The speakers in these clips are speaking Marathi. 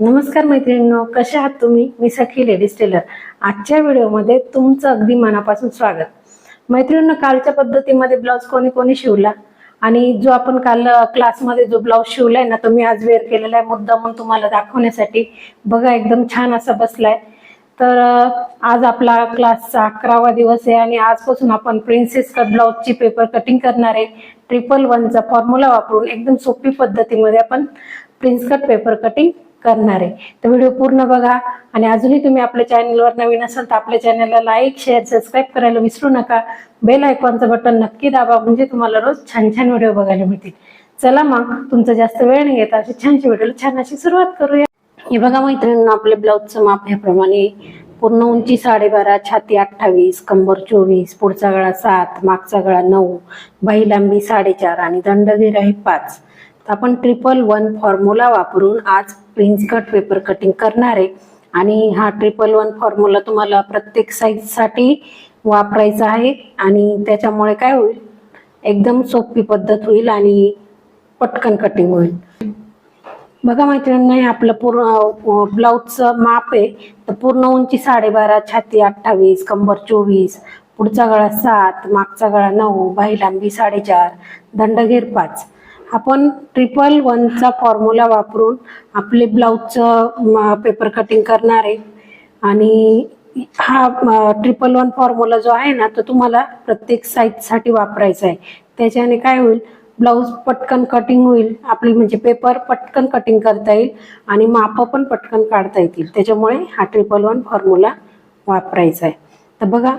नमस्कार मैत्रिणींनो कशा आहात तुम्ही? मी सखी लेडीज टेलर. आजच्या व्हिडिओमध्ये तुमचं अगदी मनापासून स्वागत. मैत्रिणींनो कालच्या पद्धतीमध्ये ब्लाऊज कोणी कोणी शिवला? आणि जो आपण काल क्लासमध्ये जो ब्लाऊज शिवलाय ना तो मी आज वेअर केलेला आहे. मुद्दा म्हणून तुम्हाला दाखवण्यासाठी. बघा एकदम छान असा बसलाय. तर आज आपला क्लासचा अकरावा दिवस आहे आणि आजपासून आपण प्रिन्सेस कट ब्लाऊजची पेपर कटिंग करणार आहे. ट्रिपल वनचा फॉर्म्युला वापरून एकदम सोपी पद्धतीमध्ये आपण प्रिन्स कट पेपर कटिंग करणार. आहे तर व्हिडिओ पूर्ण बघा आणि अजूनही तुम्ही आपल्या चॅनलवर नवीन असाल तर आपल्या चॅनलला लाईक शेअर सबस्क्राईब करायला विसरू नका. बेल आयकॉनचं बटन नक्की दाबा म्हणजे तुम्हाला रोज छान छान व्हिडिओ बघायला मिळतील. चला मग तुमचा जास्त वेळ नाही घेता अशी छानशी व्हिडिओला छान अशी सुरुवात करूया. हे बघा मैत्रिणींना आपल्या ब्लाऊजचं माप ह्याप्रमाणे पूर्ण उंची साडेबारा छाती अठ्ठावीस कंबर चोवीस पुढचा गळा सात मागचा गळा नऊ बाही लांबी साडेचार आणि दंडगीर आहे पाच. आपण ट्रिपल वन फॉर्म्युला वापरून आज प्रिन्स कट पेपर कटिंग करणार. आहे आणि हा ट्रिपल वन फॉर्म्युला तुम्हाला प्रत्येक साईजसाठी वापरायचा आहे. आणि त्याच्यामुळे काय होईल? एकदम सोपी पद्धत होईल आणि पटकन कटिंग होईल. बघा मैत्रिणींना हे आपलं पूर्ण ब्लाऊजचं माप आहे. तर पूर्ण उंची साडेबारा छाती अठ्ठावीस कंबर चोवीस पुढचा गळा सात मागचा गळा नऊ बाही लांबी साडेचार दंडगेर पाच. आपण ट्रिपल वनचा फॉर्म्युला वापरून आपले ब्लाऊजचं पेपर कटिंग करणार आहे. आणि हा ट्रिपल वन फॉर्म्युला जो आहे ना तो तुम्हाला प्रत्येक साईजसाठी वापरायचा आहे. त्याच्याने काय होईल? ब्लाऊज पटकन कटिंग होईल. आपली म्हणजे पेपर पटकन कटिंग करता येईल आणि मापं पण पटकन काढता येतील. त्याच्यामुळे हा ट्रिपल वन फॉर्म्युला वापरायचा आहे. तर बघा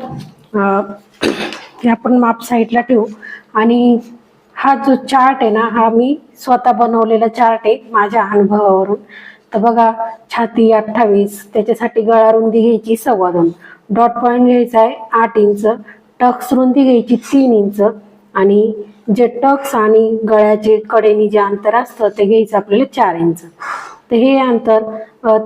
हे आपण माप साईडला ठेवू. आणि हा जो चार्ट आहे ना हा मी स्वतः बनवलेला चार्ट आहे माझ्या अनुभवावरून. तर बघा छाती अठ्ठावीस त्याच्यासाठी गळा रुंदी घ्यायची सव्वा दोन. डॉट पॉईंट घ्यायचा आहे आठ इंच. टक्स रुंदी घ्यायची तीन इंच. आणि जे टक्स आणि गळ्याचे कडेनी जे अंतर असतं ते घ्यायचं आपल्याला चार इंच. तर हे अंतर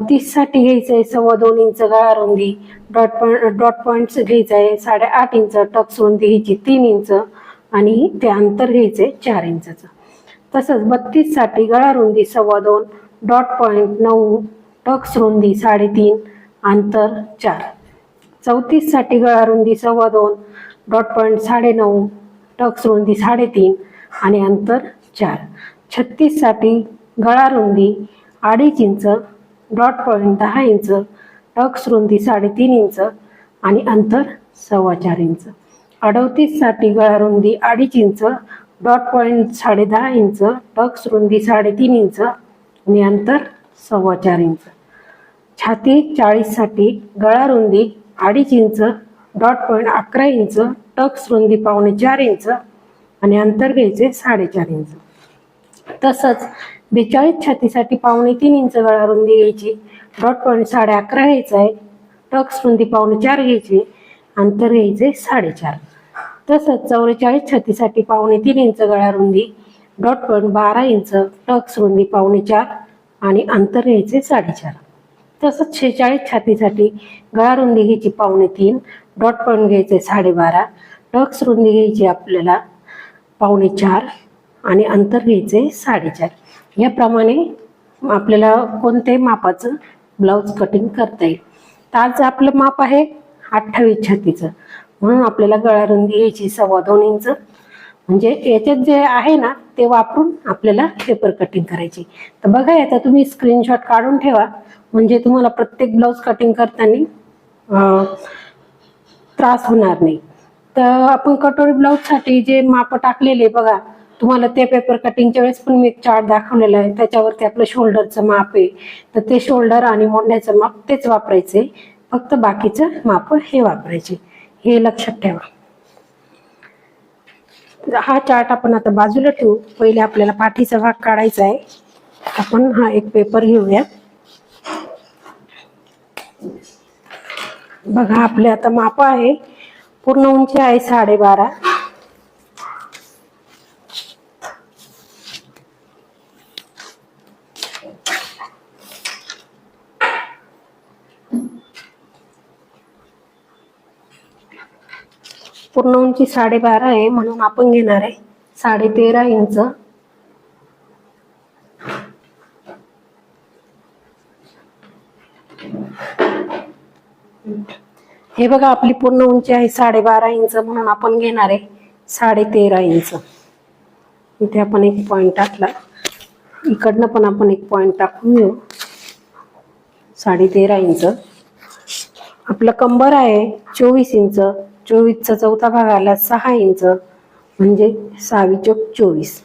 तीससाठी घ्यायचं आहे सव्वा दोन इंच गळा रुंदी डॉट पॉईंट डॉट पॉईंट्स घ्यायचं आहे साडेआठ इंच. टक्स रुंदी घ्यायची तीन इंच. आणि ते अंतर घ्यायचे चार इंचाचं. तसंच बत्तीससाठी गळा रुंदी सव्वा दोन डॉट पॉईंट नऊ टक्स रुंदी साडेतीन अंतर चार. चौतीससाठी गळा रुंदी सव्वा दोन डॉट पॉईंट साडेनऊ टक्स रुंदी साडेतीन आणि अंतर चार. छत्तीससाठी गळा रुंदी अडीच इंच डॉट पॉईंट दहा इंच टक्स रुंदी साडेतीन इंच आणि अंतर सव्वा चार इंच. अडतीससाठी गळा रुंदी अडीच इंच डॉट पॉईंट साडे दहा इंच टक्स रुंदी साडेतीन इंच आणि अंतर सव्वा चार इंच. छाती चाळीससाठी गळा रुंदी अडीच इंच डॉट पॉईंट अकरा इंच टक्स रुंदी पावणे चार इंच आणि अंतर घ्यायचे साडेचार इंच. तसंच बेचाळीस छातीसाठी पावणे तीन इंच गळा रुंदी घ्यायची डॉट पॉईंट साडे अकरा घ्यायचा आहे टक्स रुंदी पावणे चार घ्यायची अंतर घ्यायचे साडेचार तसंच चौवेचाळीस छत्तीसाठी पावणे तीन इंच गळा रुंदी डॉट पॉईंट बारा इंच टक्स रुंदी पावणे चार आणि अंतर घ्यायचे साडेचार. तसंच शेहेचाळीस छातीसाठी गळा रुंदी घ्यायची पावणे तीन डॉट पॉईंट घ्यायचे साडेबारा टक्स रुंदी घ्यायची आपल्याला पावणे चार आणि अंतर घ्यायचे साडेचार. याप्रमाणे आपल्याला कोणत्याही मापाचं ब्लाऊज कटिंग करता येईल. तर आज आपलं माप आहे अठ्ठावीस छातीचं म्हणून आपल्याला गळा यायची घ्यायची सव्वा दोन इंच. म्हणजे याच्यात जे आहे ना ते वापरून आपल्याला पेपर कटिंग करायची. तर बघा याचा तुम्ही स्क्रीनशॉट काढून ठेवा. म्हणजे तुम्हाला प्रत्येक ब्लाऊज कटिंग करताना त्रास होणार नाही. तर आपण कटोरी ब्लाऊजसाठी जे माप टाकलेले बघा तुम्हाला ते पेपर कटिंगच्या वेळेस पण मी एक चार्ट दाखवलेला आहे. त्याच्यावरती आपलं शोल्डरचं माप आहे. तर ते शोल्डर आणि मोंढ्याचं माप तेच वापरायचे फक्त बाकीचं माप हे वापरायचे. हे लक्षात ठेवा. हा चार्ट आपण आता बाजूला ठेवू. पहिले आपल्याला पाठीचा भाग काढायचा आहे. आपण हा एक पेपर घेऊया. बघा आपले आता माप आहे. पूर्ण उंची आहे साडेबारा. पूर्ण उंची साडेबारा आहे म्हणून आपण घेणार आहे. साडे तेरा इंच. हे बघा आपली पूर्ण उंची आहे साडेबारा इंच म्हणून आपण घेणार आहे साडे तेरा इंच. इथे आपण एक पॉइंट टाकला. इकडनं पण आपण एक पॉइंट टाकून घेऊ. साडे तेरा इंच. आपलं कंबर आहे चोवीस इंच. चोवीसचा चौथा भाग आला सहा इंच म्हणजे सहावी चौक चोवीस.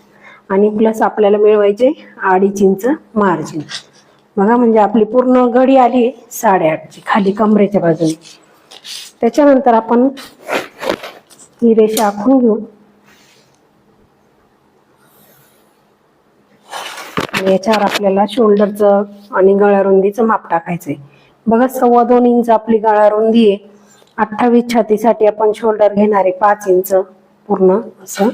आणि प्लस आपल्याला मिळवायचे अडीच इंच मार्जिन बघा म्हणजे आपली पूर्ण घडी आली साडेआठची खाली कमरेच्या बाजूने. त्याच्यानंतर आपण ही रेषा आखून घेऊ. आणि याच्यावर आपल्याला शोल्डरचं आणि गळ्या रुंदीचं माप टाकायचंय. बघा सव्वा दोन इंच आपली गळ्या रुंदी आहे. अठ्ठावीस छातीसाठी आपण शोल्डर घेणारे पाच इंच पूर्ण असं.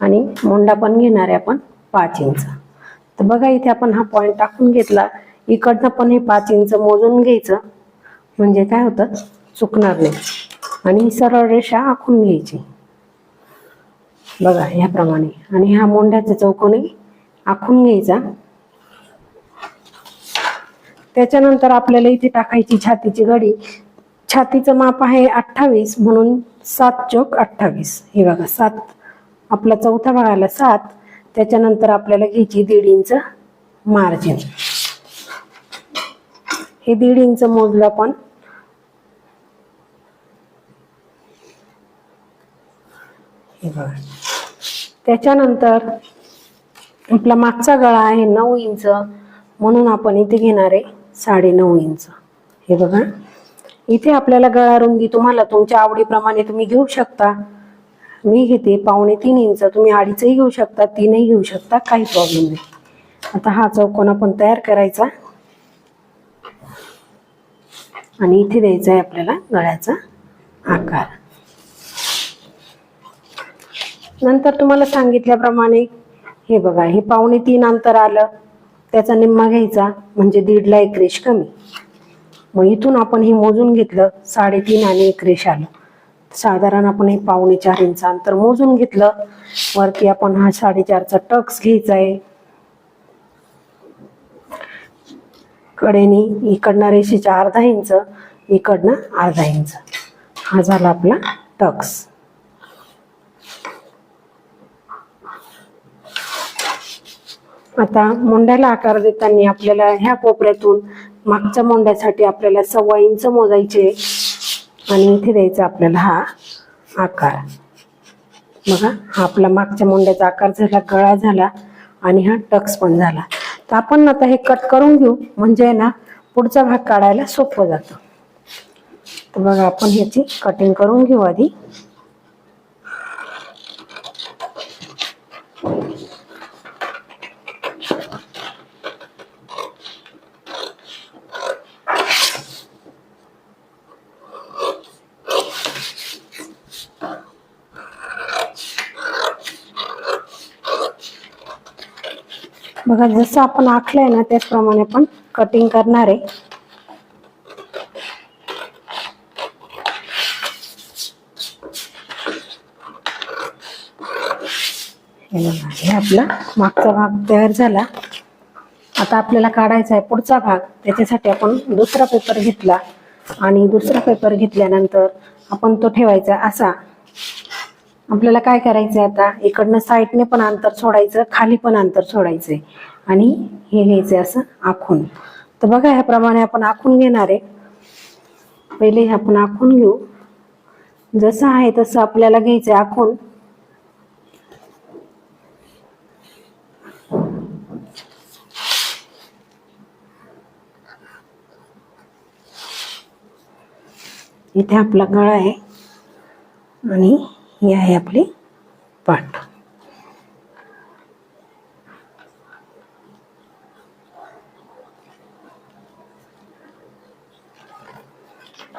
आणि मुंडा पण घेणारे आपण पाच इंच. तर बघा इथे आपण हा पॉईंट टाकून घेतला. इकडनं पण हे पाच इंच मोजून घ्यायचं. म्हणजे काय होतं? चुकणार नाही. आणि ही सरळ रेषा आखून घ्यायची. बघा ह्याप्रमाणे. आणि हा मोंढ्याचा चौकोनी आखून घ्यायचा. त्याच्यानंतर आपल्याला इथे टाकायची छातीची घडी. छातीचं माप आहे अठ्ठावीस म्हणून सात चौक अठ्ठावीस. हे बघा सात. आपला चौथा भाग आला सात. त्याच्यानंतर आपल्याला घ्यायची दीड इंच मार्जिन हे दीड इंच मोजलं आपण. हे बघा. त्याच्यानंतर आपला मागचा गळा आहे नऊ इंच म्हणून आपण इथे घेणार आहे साडे नऊ इंच. हे बघा. इथे आपल्याला गळा रुंदी तुम्हाला तुमच्या आवडीप्रमाणे तुम्ही घेऊ शकता. मी घेते पावणे तीन इंच. तुम्ही अडीचही घेऊ शकता तीनही घेऊ शकता काही प्रॉब्लेम नाही. आता हा चौकोन आपण तयार करायचा. आणि इथे द्यायचा आहे आपल्याला गळ्याचा आकार. नंतर तुम्हाला सांगितल्याप्रमाणे हे बघा हे पावणे तीन अंतर आलं. त्याचा निम्मा घ्यायचा म्हणजे दीडला एक रेष कमी. मग इथून आपण हे मोजून घेतलं साडेतीन आणि एक रेष आलं. साधारण आपण हे पावणे चार इंच अंतर मोजून घेतलं. वरती आपण हा साडेचारचा टक्स घ्यायचा आहे. कडेनी इकडनं रेषेच्या अर्धा इंच इकडनं अर्धा इंच. हा झाला आपला टक्स. आता मुंड्याला आकार देताना आपल्याला ह्या कोपऱ्यातून मागच्या मोंड्यासाठी आपल्याला सव्वा इंच मोजायचे आणि इथे द्यायचा आपल्याला हा आकार. बघा हा आपला मागच्या मोंड्याचा आकार झाला गळा झाला आणि हा टक्स पण झाला. तर आपण आता हे कट करून घेऊ. म्हणजे ना पुढचा भाग काढायला सोपं जातं. तर बघा आपण ह्याची कटिंग करून घेऊ आधी. बघा जसं आपण आखलंय ना त्याचप्रमाणे आपण कटिंग करणार आहे. हे हे आपला मागचा भाग तयार झाला. आता आपल्याला काढायचा आहे पुढचा भाग. त्याच्यासाठी आपण दुसरा पेपर घेतला. आणि दुसरा पेपर घेतल्यानंतर आपण तो ठेवायचा असा. आपल्याला काय करायचंय आता? इकडनं साईडने पण अंतर सोडायचं खाली पण अंतर सोडायचंय. आणि हे घ्यायचंय असं आखून. तर बघा ह्याप्रमाणे आपण आखून घेणार आहे. पहिले हे आपण आखून घेऊ. जसं आहे तसं आपल्याला घ्यायचंय आखून. इथे आपला गळा आहे. आणि ही आहे आपली पाठ.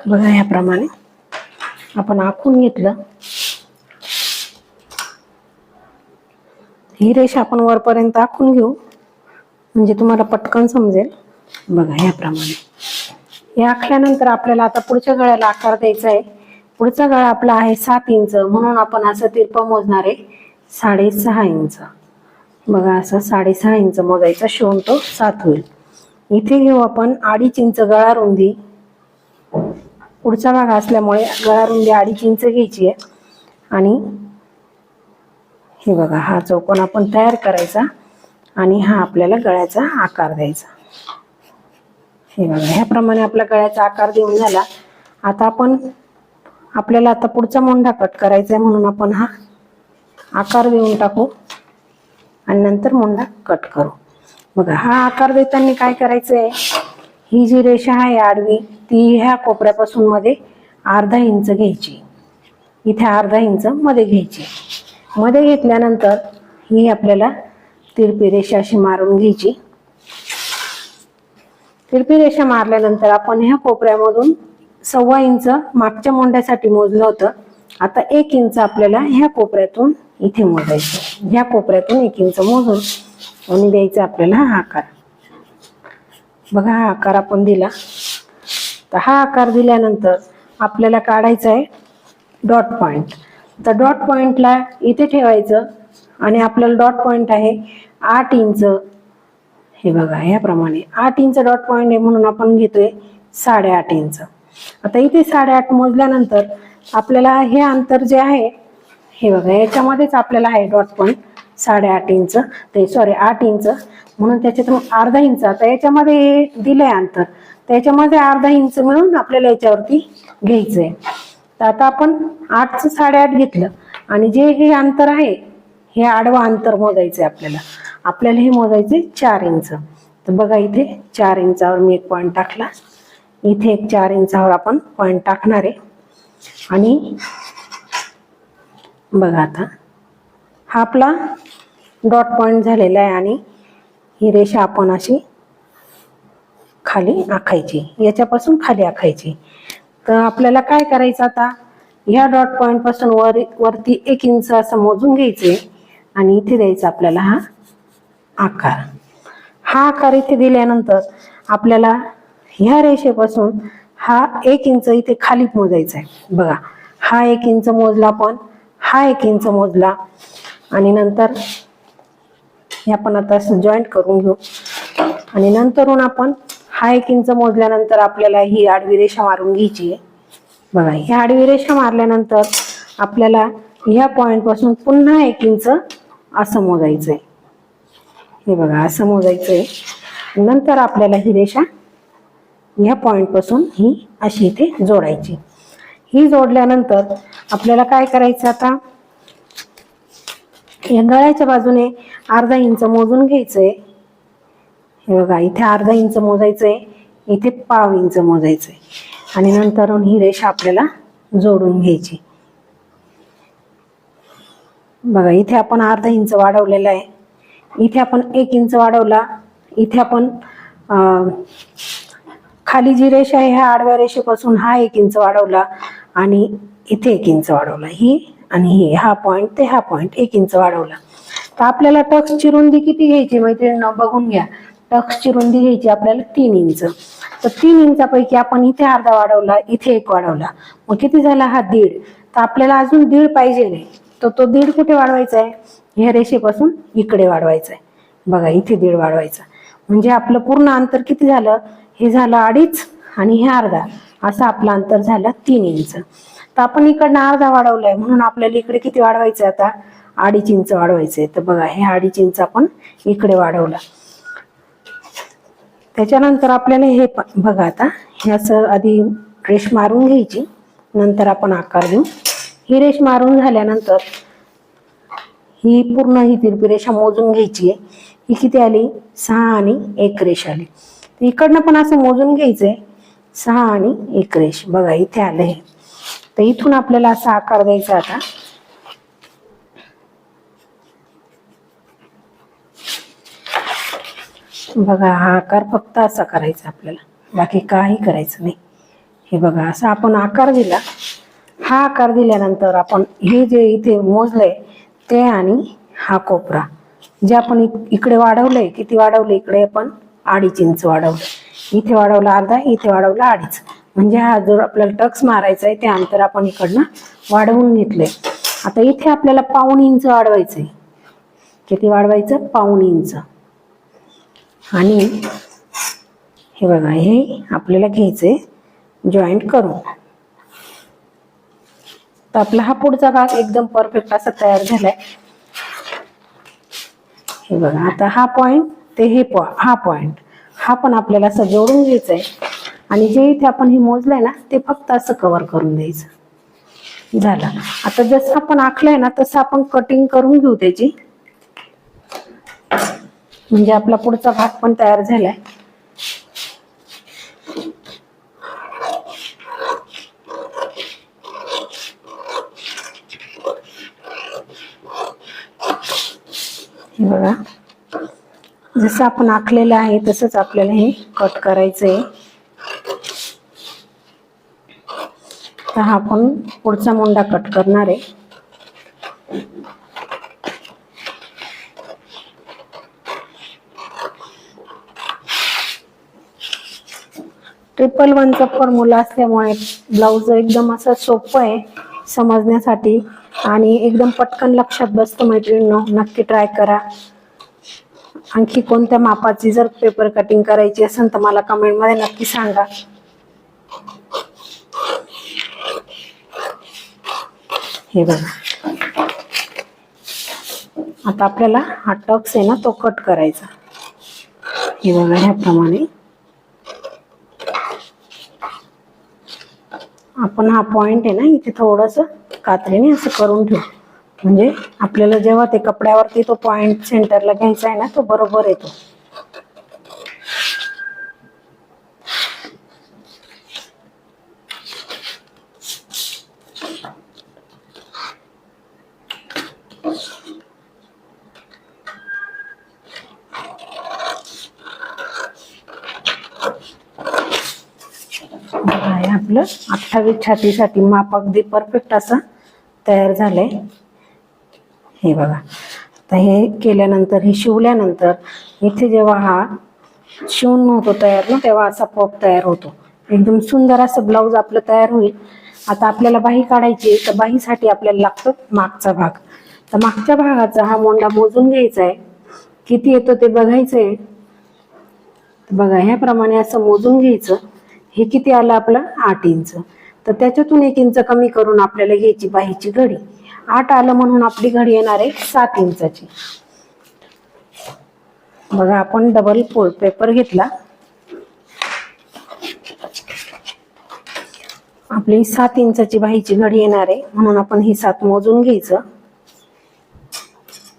बघा याप्रमाणे आपण आखून घेतलं. ही रेषा आपण वरपर्यंत आखून घेऊ. म्हणजे तुम्हाला पटकन समजेल. बघा याप्रमाणे हे आखल्यानंतर आपल्याला आता पुढच्या गळ्याला आकार द्यायचा आहे. पुढचा गळा आपला आहे सात इंच. म्हणून आपण असं तिरपं मोजणार आहे. साडेसहा इंच. बघा असं साडेसहा इंच मोजायचा शिवून तो सात होईल. इथे घेऊ आपण अडीच इंच गळा रुंदी. पुढचा भाग असल्यामुळे गळा रुंदी अडीच इंच घ्यायची आहे. आणि हे बघा हा चौकोन आपण तयार करायचा. आणि हा आपल्याला गळ्याचा आकार द्यायचा. हे बघा ह्याप्रमाणे आपला गळ्याचा आकार देऊन झाला. आता आपण आपल्याला आता पुढचा मोंढा कट करायचा आहे म्हणून आपण हा आकार देऊन टाकू. आणि नंतर मोंढा कट करू. बघा हा आकार देताना काय करायचं आहे ही जी रेषा आहे आडवी ती ह्या कोपऱ्यापासून मध्ये अर्धा इंच घ्यायची. इथे अर्धा इंच मध्ये घ्यायची. मध्ये घेतल्यानंतर ही आपल्याला तिरपी रेषा अशी मारून घ्यायची. तिरपी रेषा मारल्यानंतर आपण ह्या कोपऱ्यामधून सव्वा इंच मागच्या मोंड्यासाठी मोजलं होतं. आता एक इंच आपल्याला ह्या कोपऱ्यातून इथे मोजायचं ह्या कोपऱ्यातून एक इंच मोजून आणि द्यायचा आपल्याला हा आकार. बघा हा आकार आपण दिला. तर हा आकार दिल्यानंतर आपल्याला काढायचा आहे डॉट पॉइंट. तर डॉट पॉइंटला इथे ठेवायचं आणि आपल्याला डॉट पॉइंट आहे आठ इंच. हे बघा याप्रमाणे आठ इंच डॉट पॉइंट आहे म्हणून आपण घेतोय साडेआठ इंच. आता इथे साडेआठ मोजल्यानंतर आपल्याला हे अंतर जे आहे हे बघा याच्यामध्येच आपल्याला आहे डॉट पॉईंट साडेआठ इंच ते सॉरी आठ इंच. म्हणून त्याच्यातून अर्धा इंच आता याच्यामध्ये हे दिलंय अंतर. त्याच्यामध्ये अर्धा इंच मिळून आपल्याला याच्यावरती घ्यायचंय. तर आता आपण आठचं साडेआठ घेतलं. आणि जे हे अंतर आहे हे आडवं अंतर मोजायचं आहे आपल्याला. आपल्याला हे मोजायचे चार इंच. तर बघा इथे चार इंचावर मी एक पॉईंट टाकला. इथे एक चार इंचावर आपण पॉईंट टाकणार आहे. आणि बघा आता हा आपला डॉट पॉईंट झालेला आहे आणि ही रेषा आपण अशी खाली आखायची. याच्यापासून खाली आखायची. तर आपल्याला काय करायचं आता? ह्या डॉट पॉईंटपासून वर वरती एक इंच असं मोजून घ्यायचे आणि इथे द्यायचा आपल्याला हा आकार. हा आकार इथे दिल्यानंतर आपल्याला ह्या रेषेपासून हा एक इंच इथे खाली मोजायचा आहे बघा हा एक इंच मोजला पण हा एक इंच मोजला आणि नंतर हे आपण आता असं जॉईंट करून घेऊ. आणि नंतरून आपण हा एक इंच मोजल्यानंतर आपल्याला ही आडवी रेषा मारून घ्यायची आहे बघा ही आडवी रेषा मारल्यानंतर आपल्याला ह्या पॉइंटपासून पुन्हा एक इंच असं मोजायचं आहे हे बघा असं मोजायचं आहे नंतर आपल्याला ही रेषा ह्या पॉईंटपासून ही अशी इथे जोडायची. ही जोडल्यानंतर आपल्याला काय करायचं आता? या गळ्याच्या बाजूने अर्धा इंच मोजून घ्यायचंय. हे बघा इथे अर्धा इंच मोजायचंय इथे पाव इंच मोजायचंय. आणि नंतर ही रेषा आपल्याला जोडून घ्यायची. बघा इथे आपण अर्धा इंच वाढवलेला आहे. इथे आपण एक इंच वाढवला. इथे आपण अं, खाली जी रेषा आहे ह्या आडव्या रेषेपासून हा एक इंच वाढवला आणि इथे एक इंच वाढवला. ही आणि ही हा पॉइंट ते हा पॉइंट एक इंच वाढवला. तर आपल्याला टक्सची रुंदी किती घ्यायची मैत्रिणी बघून घ्या. टक्सची रुंदी घ्यायची आपल्याला तीन इंच. तर तीन इंचापैकी आपण इथे अर्धा वाढवला इथे एक वाढवला. मग किती झाला? हा दीड. तर आपल्याला अजून दीड पाहिजे नाही. तर तो दीड कुठे वाढवायचा आहे? ह्या रेषेपासून इकडे वाढवायचा आहे. बघा इथे दीड वाढवायचा. म्हणजे आपलं पूर्ण अंतर किती झालं? हे झालं अडीच आणि हे अर्धा. असं आपलं अंतर झालं तीन इंच. तर आपण इकडनं अर्धा वाढवलाय. म्हणून आपल्याला इकडे किती वाढवायचं आता? अडीच इंच वाढवायचंय. तर बघा हे अडीच इंच आपण इकडे वाढवलं. त्याच्यानंतर आपल्याला हे बघा आता हे असं आधी रेश मारून घ्यायची. नंतर आपण आकार देऊ. ही रेष मारून झाल्यानंतर ही पूर्ण ही तिरपी रेषा मोजून घ्यायची आहे. ही किती आली? सहा आणि एक रेष आली. इकडनं पण असं मोजून घ्यायचंय. सहा आणि एक रेष. बघा इथे आलं हे तर इथून आपल्याला असा आकार द्यायचा आता. बघा हा आकार फक्त असा करायचा आपल्याला. बाकी काही करायचं नाही. हे बघा असा आपण आकार दिला. हा आकार दिल्यानंतर आपण हे जे इथे मोजलंय ते आणि हा कोपरा. जे आपण इकडे वाढवलंय किती वाढवलं इकडे आपण? अडीच इंच वाढवलं. इथे वाढवलं अर्धा इथे वाढवलं अडीच. म्हणजे हा जो आपल्याला टक्स मारायचा आहे ते अंतर आपण इकडनं वाढवून घेतलंय. आता इथे आपल्याला पाऊण इंच वाढवायचंय. किती वाढवायचं? पाऊण इंच. आणि हे बघा हे आपल्याला घ्यायचंय जॉईंट करून. तर आपला हा पुढचा भाग एकदम परफेक्ट असा तयार झालाय. हे बघा आता हा पॉइंट ते हे पॉ हा पॉइंट. हा पण आपल्याला असं जोडून घ्यायचा आहे आणि जे इथे आपण हे मोजलंय ना ते फक्त असं कव्हर करून द्यायचं. झालं. आता जसं आपण आखलंय ना तसं आपण कटिंग करून घेऊ त्याची. म्हणजे आपला पुढचा भाग पण तयार झालाय. बघा. जसं आपण आखलेलं आहे तसंच आपल्याला हे कट करायचं आहे तर हा आपण पुढचा मुंडा कट करणार आहे. ट्रिपल वनचा फॉर्म्युला असल्यामुळे ब्लाऊज एकदम असं सोपं आहे समजण्यासाठी. आणि एकदम पटकन लक्षात बसतं मैत्रिणींनो. नक्की ट्राय करा. आणखी कोणत्या मापाची जर पेपर कटिंग करायची असेल तर मला कमेंटमध्ये नक्की सांगा. हे बघा. आता आपल्याला हा टक्स आहे ना तो कट करायचा. हे बघा ह्याप्रमाणे. आपण हा पॉइंट आहे ना इथे थोडस कात्रीने असं करून ठेवू. म्हणजे आपल्याला जेव्हा ते कपड्यावरती तो पॉइंट सेंटरला घ्यायचा आहे ना तो बरोबर येतो. आपलं अठ्ठावीस छातीसाठी माप अगदी परफेक्ट असं तयार झालंय. हे बघा. आता हे केल्यानंतर हे शिवल्यानंतर इथे जेव्हा हा शिवून नव्हतो तयार ना तेव्हा असा पॉप तयार होतो. एकदम सुंदर असं ब्लाऊज आपलं तयार होईल. आता आपल्याला बाही काढायची आहे, तर बाहीसाठी आपल्याला लागतो मागचा भाग. तर मागच्या भागाचा हा मोंडा मोजून घ्यायचा आहे. किती येतो ते बघायचं आहे. बघा ह्याप्रमाणे असं मोजून घ्यायचं. हे किती आलं आपलं आठ इंच. तर त्याच्यातून एक इंच कमी करून आपल्याला घ्यायची बाहीची घडी. आठ आलं म्हणून आपली घडी येणार आहे सात इंचाची. बघा आपण डबल पोल पेपर घेतला. आपली सात इंचाची बाहीची घडी येणार आहे म्हणून आपण ही सात मोजून घ्यायचं.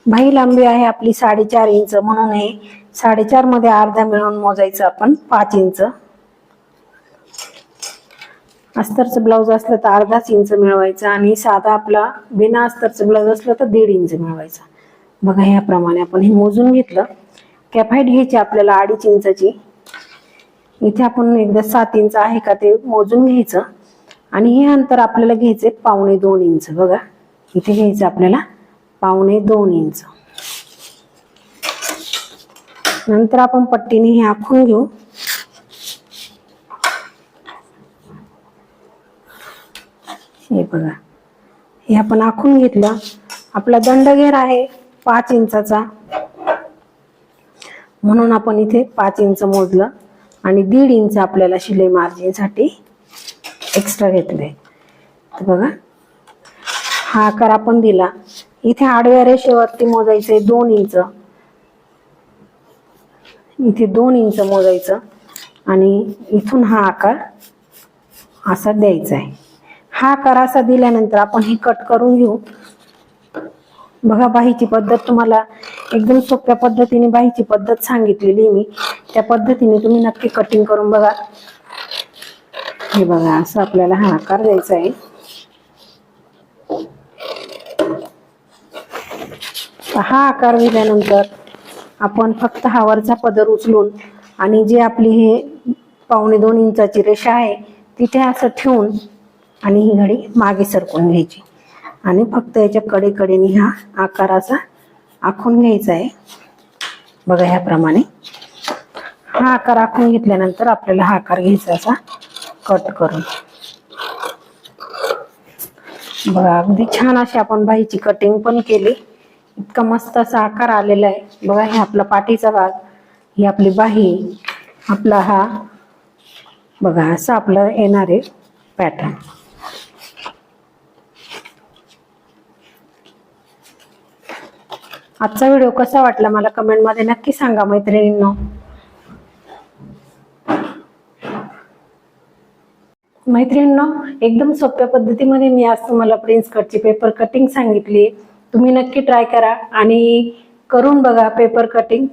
बाही लांबी आहे आपली साडेचार इंच म्हणून हे साडेचारमध्ये अर्धा मिळून मोजायचं आपण पाच इंच. अस्तरचं ब्लाऊज असलं तर अर्धाच इंच मिळवायचा आणि साधा आपला बिना अस्तरचं ब्लाऊज असलं तर दीड इंच मिळवायचा. बघा ह्याप्रमाणे आपण हे मोजून घेतलं. कॅफाईट घ्यायची आपल्याला अडीच इंचाची. इथे आपण एकदा सात इंच आहे का ते मोजून घ्यायचं. आणि हे अंतर आपल्याला घ्यायचे पावणे दोन इंच. बघा इथे घ्यायचं आपल्याला पावणे दोन इंच. नंतर आपण पट्टीने हे आखून घेऊ. हे बघा. हे आपण आखून घेतलं. आपला दंडघेर आहे पाच इंचाचा. म्हणून आपण इथे पाच इंच मोजलं आणि दीड इंच आपल्याला शिलाई मार्जिनसाठी एक्स्ट्रा घेतले तर बघा. हा आकार आपण दिला. इथे आडव्या रेषेवरती मोजायचे दोन इंच. इथे दोन इंच मोजायचं. आणि इथून हा आकार असा द्यायचा आहे हा आकार दिल्यानंतर आपण हे कट करून घेऊ. बघा बाहीची पद्धत तुम्हाला एकदम सोप्या पद्धतीने बाहीची पद्धत सांगितलेली मी. त्या पद्धतीने तुम्ही नक्की कटिंग करून बघा. हे बघा असं आपल्याला हा आकार द्यायचा आहे. हा आकार दिल्यानंतर आपण फक्त हा वरचा पदर उचलून आणि जे आपली हे पावणे दोन इंचाची रेषा आहे तिथे असं ठेवून आणि ही घडी मागे सरकून घ्यायची. आणि फक्त याच्या कडेकडेने हा आकाराचा आखून घ्यायचा आहे. बघा ह्याप्रमाणे. हा आकार आखून घेतल्यानंतर आपल्याला हा आकार घ्यायचा असा. कट करून. बघा अगदी छान अशी आपण बाईची कटिंग पण केली. इतका मस्त असा आकार आलेला आहे. बघा हे आपला पाठीचा भाग ही आपली बाही आपला हा बघा असं आपलं येणार आहे पॅटर्न आजचा व्हिडिओ कसा वाटला मला कमेंटमध्ये नक्की सांगा मैत्रिणींनो. मैत्रिणींनो एकदम सोप्या पद्धतीमध्ये मी आज तुम्हाला प्रिन्स कटची पेपर कटिंग सांगितली. तुम्ही नक्की ट्राय करा आणि करून बघा पेपर कटिंग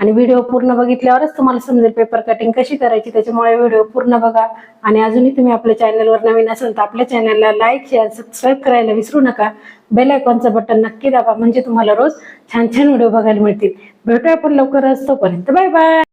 आणि व्हिडिओ पूर्ण बघितल्यावरच तुम्हाला समजेल पेपर कटिंग कशी करायची त्याच्यामुळे व्हिडिओ पूर्ण बघा. आणि अजूनही तुम्ही आपल्या चॅनलवर नवीन असाल तर आपल्या चॅनलला लाईक शेअर सबस्क्राईब करायला विसरू नका. बेल आयकॉनचं बटन नक्की दाबा म्हणजे तुम्हाला रोज छान छान व्हिडिओ बघायला मिळतील. भेटूया आपण लवकरच तोपर्यंत. Bye bye